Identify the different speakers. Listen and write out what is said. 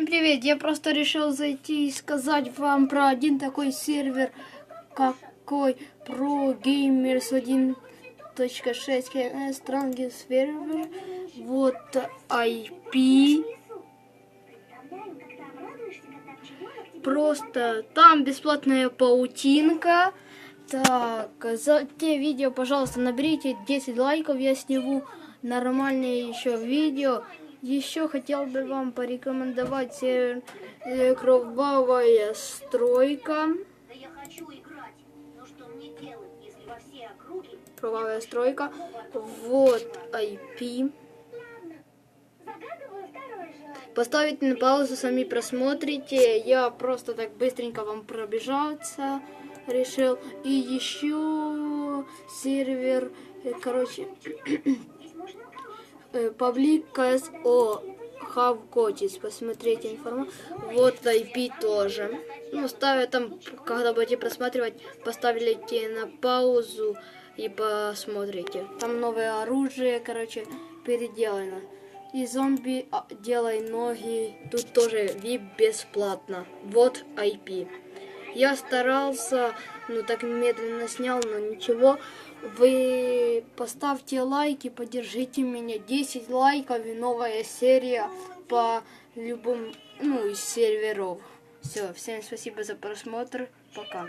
Speaker 1: Всем привет! Я просто решил зайти и сказать вам про один такой сервер, какой Pro Gamers 1.6 KNS Strongest сервер. Вот IP. Просто там бесплатная паутинка. Так, за те видео, пожалуйста, наберите 10 лайков, я сниму нормальные еще видео. Еще хотел бы вам порекомендовать сервер э, Кровавая стройка.
Speaker 2: Округи
Speaker 1: Кровавая стройка. Вот IP. Поставить на паузу, сами просмотрите. Я просто так быстренько вам пробежаться решил. И еще сервер, э, короче, э, KSO Have Cotis. Посмотрите информацию. Вот IP тоже. Ну, ставя там, когда будете просматривать, поставите на паузу и посмотрите. Там новое оружие, короче, переделано. И зомби а, делай ноги. Тут тоже VIP бесплатно. Вот IP. Я старался, ну так медленно снял, но ничего. Вы поставьте лайки, поддержите меня. 10 лайков и новая серия по любому, ну, из серверов. Все, всем спасибо за просмотр. Пока.